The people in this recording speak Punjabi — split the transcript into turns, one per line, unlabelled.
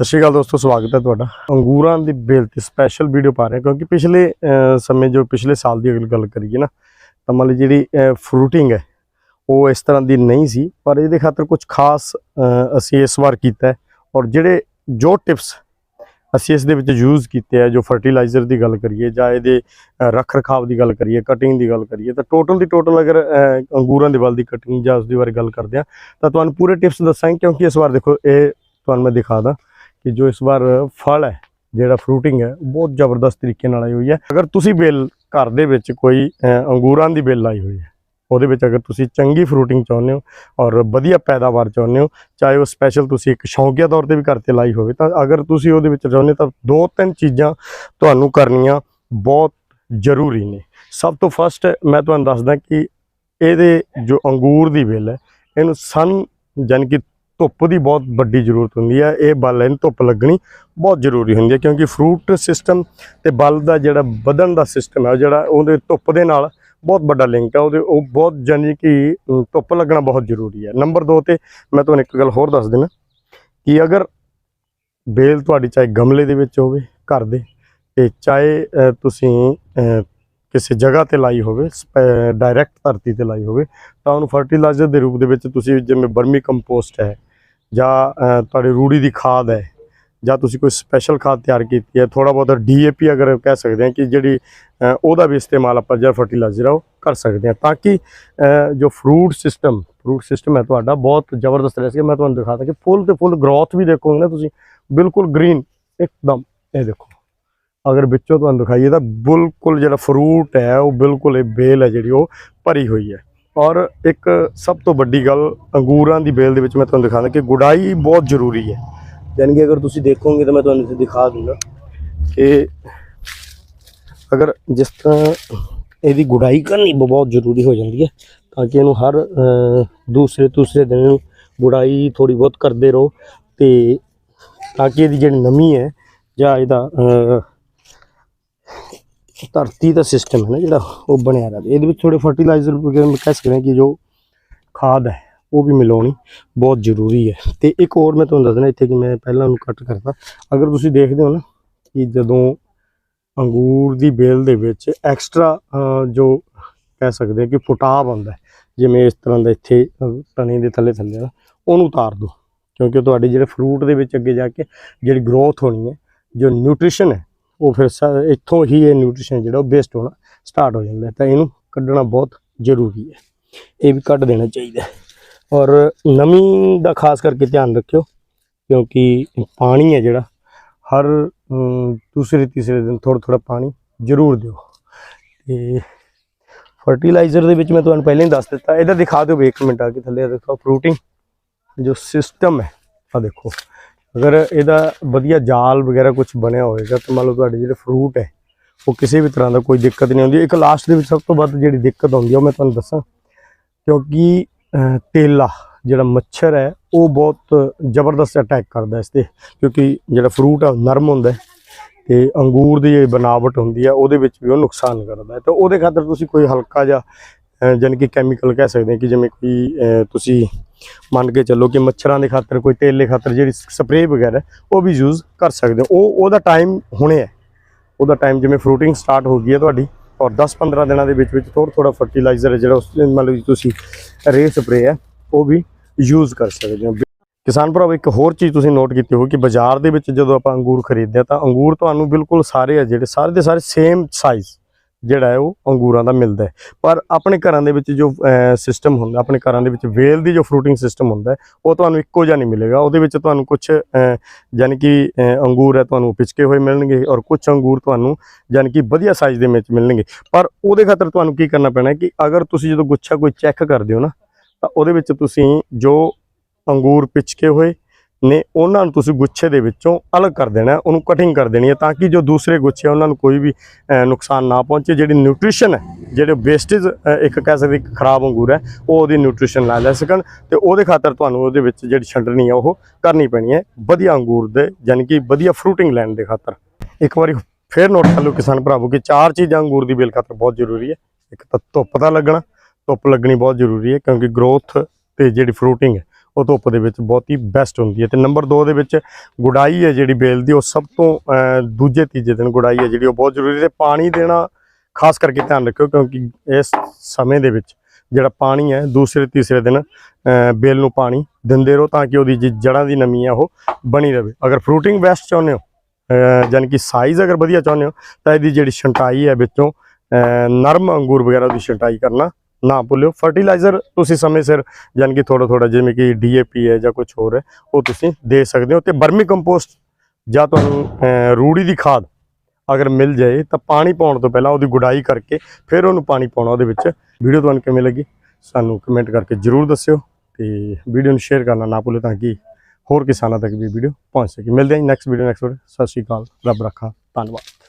ਸਤਿ ਸ਼੍ਰੀ ਅਕਾਲ ਦੋਸਤੋ, ਸਵਾਗਤ ਹੈ ਤੁਹਾਡਾ। ਅੰਗੂਰਾਂ ਦੀ ਬੇਲ ਤੇ ਸਪੈਸ਼ਲ ਵੀਡੀਓ ਪਾ ਰਹੇ ਕਿਉਂਕਿ ਪਿਛਲੇ ਸਮੇਂ ਜੋ ਪਿਛਲੇ ਸਾਲ ਦੀ ਅਗਰ ਗੱਲ ਕਰੀਏ ਨਾ, ਤਾਂ ਮਤਲਬ ਜਿਹੜੀ ਫਰੂਟਿੰਗ ਹੈ, ਉਹ ਇਸ ਤਰ੍ਹਾਂ ਦੀ ਨਹੀਂ ਸੀ, ਪਰ ਇਹਦੇ ਖਾਤਰ ਕੁਝ ਖਾਸ ਅਸੀਂ ਇਸ ਵਾਰ ਕੀਤਾ ਔਰ ਜਿਹੜੇ ਜੋ ਟਿਪਸ ਅਸੀਂ ਇਸ ਦੇ ਵਿੱਚ ਯੂਜ਼ ਕੀਤੇ ਆ, ਜੋ ਫਰਟੀਲਾਈਜ਼ਰ ਦੀ ਗੱਲ ਕਰੀਏ ਜਾਂ ਇਹਦੇ ਰੱਖ ਰਖਾਵ ਦੀ ਗੱਲ ਕਰੀਏ ਕਟਿੰਗ ਦੀ ਗੱਲ ਕਰੀਏ, ਤਾਂ ਟੋਟਲ ਦੀ ਟੋਟਲ ਅਗਰ ਅੰਗੂਰਾਂ ਦੇ ਵੱਲ ਦੀ ਕਟਿੰਗ ਜਾਂ ਉਸ ਦੀ ਬਾਰੇ ਗੱਲ ਕਰਦੇ ਆ ਤਾਂ ਤੁਹਾਨੂੰ ਪੂਰੇ ਟਿਪਸ ਦੱਸਾਂਗੇ ਕਿਉਂਕਿ ਇਸ ਵਾਰ ਦੇਖੋ, ਇਹ ਤੁਹਾਨੂੰ ਮੈਂ ਦਿਖਾ ਦਾਂ। ਕਿ ਜੋ ਇਸ ਵਾਰ ਫਲ ਹੈ, ਜਿਹੜਾ ਫਰੂਟਿੰਗ ਹੈ ਬਹੁਤ ਜ਼ਬਰਦਸਤ ਤਰੀਕੇ ਨਾਲ ਆਈ ਹੋਈ ਹੈ। ਅਗਰ ਤੁਸੀਂ ਬੇਲ ਘਰ ਦੇ ਵਿੱਚ ਕੋਈ ਅੰਗੂਰਾਂ ਦੀ ਬੇਲ ਲਾਈ ਹੋਈ ਹੈ, ਉਹਦੇ ਵਿੱਚ ਅਗਰ ਤੁਸੀਂ ਚੰਗੀ ਫਰੂਟਿੰਗ ਚਾਹੁੰਦੇ ਹੋ ਔਰ ਵਧੀਆ ਪੈਦਾਵਾਰ ਚਾਹੁੰਦੇ ਹੋ, ਚਾਹੇ ਉਹ ਸਪੈਸ਼ਲ ਤੁਸੀਂ ਇੱਕ ਸ਼ੌਕੀਆ ਤੌਰ ਤੇ ਵੀ ਘਰ ਲਾਈ ਹੋਵੇ, ਤਾਂ ਅਗਰ ਤੁਸੀਂ ਉਹਦੇ ਵਿੱਚ ਚਾਹੁੰਦੇ ਤਾਂ ਦੋ ਤਿੰਨ ਚੀਜ਼ਾਂ ਤੁਹਾਨੂੰ ਕਰਨੀਆਂ ਬਹੁਤ ਜ਼ਰੂਰੀ ਨੇ। ਸਭ ਤੋਂ ਫਸਟ ਮੈਂ ਤੁਹਾਨੂੰ ਦੱਸਦਾ ਕਿ ਇਹਦੇ ਜੋ ਅੰਗੂਰ ਦੀ ਬੇਲ ਹੈ, ਇਹਨੂੰ ਸਨ ਜਾਣੀ ਕਿ ਧੁੱਪ ਦੀ ਬਹੁਤ ਵੱਡੀ ਜ਼ਰੂਰਤ ਹੁੰਦੀ ਹੈ, ਇਹ ਬਲ ਇਹਨੂੰ ਧੁੱਪ ਲੱਗਣੀ ਬਹੁਤ ਜ਼ਰੂਰੀ ਹੁੰਦੀ ਹੈ ਕਿਉਂਕਿ ਫਰੂਟ ਸਿਸਟਮ ਤੇ ਬਲ ਦਾ ਜਿਹੜਾ ਵਧਣ ਦਾ ਸਿਸਟਮ ਹੈ, ਉਹ ਜਿਹੜਾ ਉਹਦੇ ਧੁੱਪ ਦੇ ਨਾਲ ਬਹੁਤ ਵੱਡਾ ਲਿੰਕ ਹੈ, ਉਹਦੇ ਉਹ ਬਹੁਤ ਜਾਨੀ ਕਿ ਧੁੱਪ ਲੱਗਣਾ ਬਹੁਤ ਜ਼ਰੂਰੀ ਹੈ। ਨੰਬਰ 2 ਤੇ ਮੈਂ ਤੁਹਾਨੂੰ ਇੱਕ ਗੱਲ ਹੋਰ ਦੱਸ ਦਿੰਦਾ ਕਿ ਅਗਰ ਬੇਲ ਤੁਹਾਡੀ ਚਾਹੇ ਗਮਲੇ ਦੇ ਵਿੱਚ ਹੋਵੇ, ਘਰ ਦੇ, ਤੇ ਚਾਹੇ ਤੁਸੀਂ ਕਿਸੇ ਜਗ੍ਹਾ ਤੇ ਲਾਈ ਹੋਵੇ ਡਾਇਰੈਕਟ ਧਰਤੀ ਤੇ ਲਾਈ ਹੋਵੇ, ਤਾਂ ਉਹਨੂੰ ਫਰਟੀਲਾਈਜ਼ਰ ਦੇ ਰੂਪ ਦੇ ਵਿੱਚ ਤੁਸੀਂ ਜਿਵੇਂ ਬਰਮੀ ਕੰਪੋਸਟ ਹੈ ਜਾਂ ਅ, ਤੁਹਾਡੀ ਰੂੜੀ ਦੀ ਖਾਦ ਹੈ ਜਾਂ ਤੁਸੀਂ ਕੋਈ ਸਪੈਸ਼ਲ ਖਾਦ ਤਿਆਰ ਕੀਤੀ ਹੈ ਥੋੜਾ ਬਹੁਤ ਡੀਏਪੀ ਅਗਰ ਕਹਿ ਸਕਦੇ ਹਾਂ ਕਿ ਜਿਹੜੀ ਉਹਦਾ ਵੀ ਇਸਤੇਮਾਲ ਆਪਾਂ ਜਿਹੜਾ ਫਰਟੀਲਾਈਜ਼ਰ ਆ ਉਹ ਕਰ ਸਕਦੇ ਹਾਂ ਤਾਂ ਕਿ ਜੋ ਫਰੂਟ ਸਿਸਟਮ ਫਰੂਟ ਸਿਸਟਮ ਹੈ ਤੁਹਾਡਾ ਬਹੁਤ ਜ਼ਬਰਦਸਤ ਰਹਿ ਸਕੇ ਮੈਂ ਤੁਹਾਨੂੰ ਦਿਖਾਤਾ ਕਿ ਫੁੱਲ ਤੇ ਫੁੱਲ ਗਰੋਥ ਵੀ ਦੇਖੋਗੇ ਨਾ ਤੁਸੀਂ ਬਿਲਕੁਲ ਗ੍ਰੀਨ ਇੱਕਦਮ ਇਹ ਦੇਖੋ। ਅਗਰ ਵਿੱਚੋਂ ਤੁਹਾਨੂੰ ਦਿਖਾਈਏ ਤਾਂ ਬਿਲਕੁਲ ਜਿਹੜਾ ਫਰੂਟ ਹੈ ਉਹ ਬਿਲਕੁਲ ਇਹ ਬੇਲ ਹੈ ਜਿਹੜੀ ਉਹ ਭਰੀ ਹੋਈ ਹੈ। ਔਰ ਇੱਕ ਸਭ ਤੋਂ ਵੱਡੀ ਗੱਲ ਅੰਗੂਰਾਂ ਦੀ ਬੇਲ ਦੇ ਵਿੱਚ ਮੈਂ ਤੁਹਾਨੂੰ ਦਿਖਾਉਂਦਾ ਕਿ ਗੁਡਾਈ ਬਹੁਤ ਜ਼ਰੂਰੀ ਹੈ। ਯਾਨੀ ਕਿ ਅਗਰ ਤੁਸੀਂ ਦੇਖੋਗੇ ਤਾਂ ਮੈਂ ਤੁਹਾਨੂੰ ਦਿਖਾ ਦੂੰਗਾ ਕਿ ਅਗਰ ਜਿਸ ਤਰ੍ਹਾਂ ਇਹਦੀ ਗੁਡਾਈ ਕਰਨੀ ਬਹੁਤ ਜ਼ਰੂਰੀ ਹੋ ਜਾਂਦੀ ਹੈ ਤਾਂ ਕਿ ਇਹਨੂੰ ਹਰ ਦੂਸਰੇ ਤੀਸਰੇ ਦਿਨ ਗੁਡਾਈ ਥੋੜੀ ਬਹੁਤ ਕਰਦੇ ਰਹੋ ਤੇ ਤਾਂ ਕਿ ਇਹਦੀ ਜਿਹੜੀ ਨਮੀ ਹੈ ਜਾਂ ਇਹਦਾ ਧਰਤੀ ਦਾ ਸਿਸਟਮ ਹੈ ਨਾ ਜਿਹੜਾ, ਉਹ ਬਣਿਆ ਰਹੇ ਇਹਦੇ ਵਿੱਚ ਥੋੜੇ ਫਰਟੀਲਾਈਜ਼ਰ ਵਗੈਰਾ ਕਹਿ ਸਕਦੇ ਹਾਂ ਕਿ ਜੋ ਖਾਦ ਹੈ, ਉਹ ਵੀ ਮਿਲਾਉਣੀ ਬਹੁਤ ਜ਼ਰੂਰੀ ਹੈ। ਤੇ ਇੱਕ ਹੋਰ ਮੈਂ ਤੁਹਾਨੂੰ ਦੱਸਣਾ ਇੱਥੇ ਕਿ ਮੈਂ ਪਹਿਲਾਂ ਉਹਨੂੰ ਕੱਟ ਕਰਦਾ ਅਗਰ ਤੁਸੀਂ ਦੇਖਦੇ ਹੋ ਨਾ ਕਿ ਜਦੋਂ ਅੰਗੂਰ ਦੀ ਬੇਲ ਦੇ ਵਿੱਚ ਐਕਸਟਰਾ ਜੋ ਕਹਿ ਸਕਦੇ ਹਾਂ ਕਿ ਫੁਟਾਵ ਆਉਂਦਾ ਜਿਵੇਂ ਇਸ ਤਰ੍ਹਾਂ ਦਾ ਇੱਥੇ ਤਣੇ ਦੇ ਥੱਲੇ ਥੱਲੇ ਦਾ, ਉਹਨੂੰ ਉਤਾਰ ਦਿਓ। ਕਿਉਂਕਿ ਤੁਹਾਡੇ ਜਿਹੜੇ ਫਰੂਟ ਦੇ ਵਿੱਚ ਅੱਗੇ ਜਾ ਕੇ ਜਿਹੜੀ ਗਰੋਥ ਹੋਣੀ ਹੈ, ਜੋ ਨਿਊਟ੍ਰੀਸ਼ਨ ਹੈ ਉਹ ਫਿਰ ਸਾ- ਇੱਥੋਂ ਹੀ ਇਹ ਨਿਊਟ੍ਰੀਸ਼ਨ ਜਿਹੜਾ ਉਹ ਬੇਸਡ ਹੋਣਾ ਸਟਾਰਟ ਹੋ ਜਾਂਦਾ ਤਾਂ ਇਹਨੂੰ ਕੱਢਣਾ ਬਹੁਤ ਜ਼ਰੂਰੀ ਹੈ। ਇਹ ਵੀ ਕੱਢ ਦੇਣਾ ਚਾਹੀਦਾ ਔਰ ਨਮੀ ਦਾ ਖਾਸ ਕਰਕੇ ਧਿਆਨ ਰੱਖਿਓ, ਕਿਉਂਕਿ ਪਾਣੀ ਹੈ ਜਿਹੜਾ, ਹਰ ਦੂਸਰੇ ਤੀਸਰੇ ਦਿਨ ਥੋੜਾ ਥੋੜਾ ਪਾਣੀ ਜ਼ਰੂਰ ਦਿਓ। ਤੇ ਫਰਟੀਲਾਈਜ਼ਰ ਦੇ ਵਿੱਚ ਮੈਂ ਤੁਹਾਨੂੰ ਪਹਿਲਾਂ ਹੀ ਦੱਸ ਦਿੱਤਾ। ਇਹਦਾ ਦਿਖਾ ਦਿਓ ਵੀ ਇੱਕ ਮਿੰਟ ਆ ਕੇ ਥੱਲੇ ਦੇਖੋ ਫਰੂਟਿੰਗ ਜੋ ਸਿਸਟਮ ਹੈ ਆ ਦੇਖੋ। ਅਗਰ ਇਹਦਾ ਵਧੀਆ ਜਾਲ ਵਗੈਰਾ ਕੁਝ ਬਣਿਆ ਹੋਵੇਗਾ ਤਾਂ ਮੰਨ ਲਓ ਤੁਹਾਡੇ ਜਿਹੜੇ ਫਰੂਟ ਹੈ, ਉਹ ਕਿਸੇ ਵੀ ਤਰ੍ਹਾਂ ਦਾ ਕੋਈ ਦਿੱਕਤ ਨਹੀਂ ਆਉਂਦੀ। ਇੱਕ ਲਾਸਟ ਦੇ ਵਿੱਚ ਸਭ ਤੋਂ ਵੱਧ ਜਿਹੜੀ ਦਿੱਕਤ ਆਉਂਦੀ ਹੈ ਉਹ ਮੈਂ ਤੁਹਾਨੂੰ ਦੱਸਾਂ, ਕਿਉਂਕਿ ਤੇਲਾ ਜਿਹੜਾ ਮੱਛਰ ਹੈ, ਉਹ ਬਹੁਤ ਜ਼ਬਰਦਸਤ ਅਟੈਕ ਕਰਦਾ ਇਸ ਤੇ, ਕਿਉਂਕਿ ਜਿਹੜਾ ਫਰੂਟ ਆ, ਉਹ ਨਰਮ ਹੁੰਦਾ ਹੈ ਤੇ ਅੰਗੂਰ ਦੀ ਜਿਹੜੀ ਬਣਾਵਟ ਹੁੰਦੀ ਆ, ਉਹਦੇ ਵਿੱਚ ਵੀ ਉਹ ਨੁਕਸਾਨ ਕਰਦਾ ਹੈ। ਤਾਂ ਉਹਦੇ ਖਾਤਰ ਤੁਸੀਂ ਕੋਈ ਹਲਕਾ ਜਿਹਾ ਅਹ, ਜਾਣੀ ਕਿ ਕੈਮੀਕਲ ਕਹਿ ਸਕਦੇ ਹਾਂ ਕਿ ਜਿਵੇਂ ਕੋਈ ਤੁਸੀਂ ਮੰਨ ਕੇ ਚੱਲੋ ਕਿ ਮੱਛਰਾਂ ਦੇ ਖਾਤਰ ਕੋਈ ਤੇਲ ਦੇ ਖਾਤਰ ਜਿਹੜੀ ਸਪਰੇਅ ਵਗੈਰਾ ਉਹ ਵੀ ਯੂਜ਼ ਕਰ ਸਕਦੇ ਹੋ। ਉਹ ਉਹਦਾ ਟਾਈਮ ਹੁਣੇ ਹੈ। ਉਹਦਾ ਟਾਈਮ ਜਿਵੇਂ ਫਰੂਟਿੰਗ ਸਟਾਰਟ ਹੋ ਗਈ ਹੈ ਤੁਹਾਡੀ ਔਰ 10-15 ਦਿਨਾਂ ਦੇ ਵਿੱਚ ਵਿੱਚ ਥੋੜਾ ਥੋੜਾ ਫਰਟੀਲਾਈਜ਼ਰ ਹੈ ਜਿਹੜਾ ਉਸ ਮਤਲਬ ਤੁਸੀਂ ਰੇ ਸਪਰੇਅ ਹੈ ਉਹ ਵੀ ਯੂਜ਼ ਕਰ ਸਕਦੇ ਹੋ। ਕਿਸਾਨ ਭਰਾਵੋ ਇੱਕ ਹੋਰ ਚੀਜ਼ ਤੁਸੀਂ ਨੋਟ ਕੀਤੀ ਹੋਵੇ ਕਿ ਬਾਜ਼ਾਰ ਦੇ ਵਿੱਚ ਜਦੋਂ ਆਪਾਂ ਅੰਗੂਰ ਖਰੀਦਦੇ ਆ ਤਾਂ ਅੰਗੂਰ ਤੁਹਾਨੂੰ ਬਿਲਕੁਲ ਸਾਰੇ ਆ ਜਿਹੜੇ ਸਾਰੇ ਦੇ ਸਾਰੇ ਸੇਮ ਸਾਈਜ਼ ਜਿਹੜਾ ਹੈ ਉਹ ਅੰਗੂਰਾਂ ਦਾ ਮਿਲਦਾ ਹੈ। ਪਰ ਆਪਣੇ ਘਰਾਂ ਦੇ ਵਿੱਚ ਜੋ ਸਿਸਟਮ ਹੁੰਦਾ, ਆਪਣੇ ਘਰਾਂ ਦੇ ਵਿੱਚ ਵੇਲ ਦੀ ਜੋ ਫਰੂਟਿੰਗ ਸਿਸਟਮ ਹੁੰਦਾ ਉਹ ਤੁਹਾਨੂੰ ਇੱਕੋ ਜਿਹਾ ਨਹੀਂ ਮਿਲੇਗਾ। ਉਹਦੇ ਵਿੱਚ ਤੁਹਾਨੂੰ ਕੁਝ ਯਾਨੀ ਕਿ ਅੰਗੂਰ ਹੈ, ਤੁਹਾਨੂੰ ਪਿਚਕੇ ਹੋਏ ਮਿਲਣਗੇ ਔਰ ਕੁਝ ਅੰਗੂਰ ਤੁਹਾਨੂੰ ਯਾਨੀ ਕਿ ਵਧੀਆ ਸਾਈਜ਼ ਦੇ ਵਿੱਚ ਮਿਲਣਗੇ। ਪਰ ਉਹਦੇ ਖਾਤਰ ਤੁਹਾਨੂੰ ਕੀ ਕਰਨਾ ਪੈਣਾ ਕਿ ਅਗਰ ਤੁਸੀਂ ਜਦੋਂ ਗੁੱਛਾ ਕੋਈ ਚੈੱਕ ਕਰਦੇ ਹੋ ਨਾ, ਤਾਂ ਉਹਦੇ ਵਿੱਚ ਤੁਸੀਂ ਜੋ ਅੰਗੂਰ ਪਿਚਕੇ ਹੋਏ ਨੇ ਉਹਨਾਂ ਨੂੰ ਤੁਸੀਂ ਗੁੱਛੇ ਦੇ ਵਿੱਚੋਂ ਅਲੱਗ ਕਰ ਦੇਣਾ ਉਹਨੂੰ ਕਟਿੰਗ ਕਰ ਦੇਣੀ ਹੈ ਤਾਂ ਕਿ ਜੋ ਦੂਸਰੇ ਗੁੱਛੇ ਆ, ਉਹਨਾਂ ਨੂੰ ਕੋਈ ਵੀ ਨੁਕਸਾਨ ਨਾ ਪਹੁੰਚੇ। ਜਿਹੜੀ ਨਿਊਟ੍ਰੀਸ਼ਨ ਹੈ ਜਿਹੜੇ ਵੇਸਟੇਜ ਇੱਕ ਕਹਿ ਸਕਦੇ ਇੱਕ ਖਰਾਬ ਅੰਗੂਰ ਹੈ ਉਹ ਉਹਦੀ ਨਿਊਟ੍ਰੀਸ਼ਨ ਲੈ ਲੈ ਸਕਣ ਤੇ ਉਹਦੇ ਖਾਤਰ ਤੁਹਾਨੂੰ ਉਹਦੇ ਵਿੱਚ ਜਿਹੜੀ ਛੰਡਣੀ ਹੈ ਉਹ ਕਰਨੀ ਪੈਣੀ ਹੈ। ਵਧੀਆ ਅੰਗੂਰ ਦੇ ਯਾਨੀ ਕਿ ਵਧੀਆ ਫਰੂਟਿੰਗ ਲੈਣ ਦੇ ਖਾਤਰ। ਇੱਕ ਵਾਰੀ ਫੇਰ ਨੋਟ ਕਰ ਲਓ ਕਿਸਾਨ ਭਰਾਵੋ ਕਿ ਚਾਰ ਚੀਜ਼ਾਂ ਅੰਗੂਰ ਦੀ ਬੇਲ ਖਾਤਰ ਬਹੁਤ ਜ਼ਰੂਰੀ ਹੈ। ਇੱਕ ਤਾਂ ਧੁੱਪ ਦਾ ਲੱਗਣਾ ਧੁੱਪ ਲੱਗਣੀ ਬਹੁਤ ਜ਼ਰੂਰੀ ਹੈ ਕਿਉਂਕਿ ਗਰੋਥ ਤੇ ਜਿਹੜੀ ਫਰੂਟਿੰਗ ਹੈ ਉਹ ਧੁੱਪ ਦੇ ਵਿੱਚ ਬਹੁਤ ਹੀ ਬੈਸਟ ਹੁੰਦੀ ਹੈ ਤੇ ਨੰਬਰ 2 ਦੇ ਵਿੱਚ ਗੁਡਾਈ ਹੈ ਜਿਹੜੀ ਬੇਲ ਦੀ ਉਹ ਸਭ ਤੋਂ ਦੂਜੇ ਤੀਜੇ ਦਿਨ ਗੁਡਾਈ ਹੈ ਜਿਹੜੀ ਉਹ ਬਹੁਤ ਜ਼ਰੂਰੀ ਹੈ ਪਾਣੀ ਦੇਣਾ ਖਾਸ ਕਰਕੇ ਧਿਆਨ ਰੱਖਿਓ ਕਿਉਂਕਿ ਇਸ ਸਮੇਂ ਦੇ ਵਿੱਚ ਜਿਹੜਾ ਪਾਣੀ ਹੈ ਦੂਸਰੇ ਤੀਸਰੇ ਦਿਨ ਬੇਲ ਨੂੰ ਪਾਣੀ ਦਿੰਦੇ ਰਹੋ ਤਾਂ ਕਿ ਉਹਦੀ ਜਿਹੜੀ ਜੜ੍ਹਾਂ ਦੀ ਨਮੀ ਹੈ ਉਹ ਬਣੀ ਰਹੇ। ਅਗਰ ਫਰੂਟਿੰਗ ਬੈਸਟ ਚਾਹੁੰਦੇ ਹੋ ਅਹ, ਯਾਨੀ ਕਿ ਸਾਈਜ਼ ਅਗਰ ਵਧੀਆ ਚਾਹੁੰਦੇ ਹੋ ਤਾਂ ਇਹਦੀ ਜਿਹੜੀ ਛੰਟਾਈ ਹੈ ਵਿੱਚੋਂ ਨਰਮ ਅੰਗੂਰ ਵਗੈਰਾ ਦੀ ਛੰਟਾਈ ਕਰਨਾ ਨਾ ਭੁੱਲਿਓ। ਫਰਟੀਲਾਈਜ਼ਰ ਤੁਸੀਂ ਸਮੇਂ ਸਿਰ ਯਾਨੀ ਕਿ ਥੋੜਾ ਥੋੜਾ ਜਿਵੇਂ ਕਿ ਡੀਏਪੀ ਹੈ ਜਾਂ ਕੁਝ ਹੋਰ ਹੈ, ਉਹ ਤੁਸੀਂ ਦੇ ਸਕਦੇ ਹੋ। ਤੇ ਬਰਮੀ ਕੰਪੋਸਟ ਜਾਂ ਤੁਹਾਨੂੰ ਰੂੜੀ ਦੀ ਖਾਦ ਅਗਰ ਮਿਲ ਜਾਏ, ਤਾਂ ਪਾਣੀ ਪਾਉਣ ਤੋਂ ਪਹਿਲਾਂ ਉਹਦੀ ਗੁਡਾਈ ਕਰਕੇ ਫਿਰ ਉਹਨੂੰ ਪਾਣੀ ਪਾਉਣਾ, ਉਹਦੇ ਵਿੱਚ ਵੀਡੀਓ ਤੁਹਾਨੂੰ ਕਿਵੇਂ ਲੱਗੀ, ਸਾਨੂੰ ਕਮੈਂਟ ਕਰਕੇ ਜਰੂਰ ਦੱਸਿਓ। ਤੇ ਵੀਡੀਓ ਨੂੰ ਸ਼ੇਅਰ ਕਰਨਾ ਨਾ ਭੁੱਲਿਓ ਤਾਂ ਕਿ ਹੋਰ ਕਿਸਾਨਾਂ ਤੱਕ ਵੀ ਵੀਡੀਓ ਪਹੁੰਚ ਸਕੇ। ਮਿਲਦੇ ਹਾਂ ਨੈਕਸਟ ਵੀਡੀਓ ਨੈਕਸਟ ਸਤਿ ਸ਼੍ਰੀ ਅਕਾਲ। ਰੱਬ ਰੱਖਾ। ਧੰਨਵਾਦ।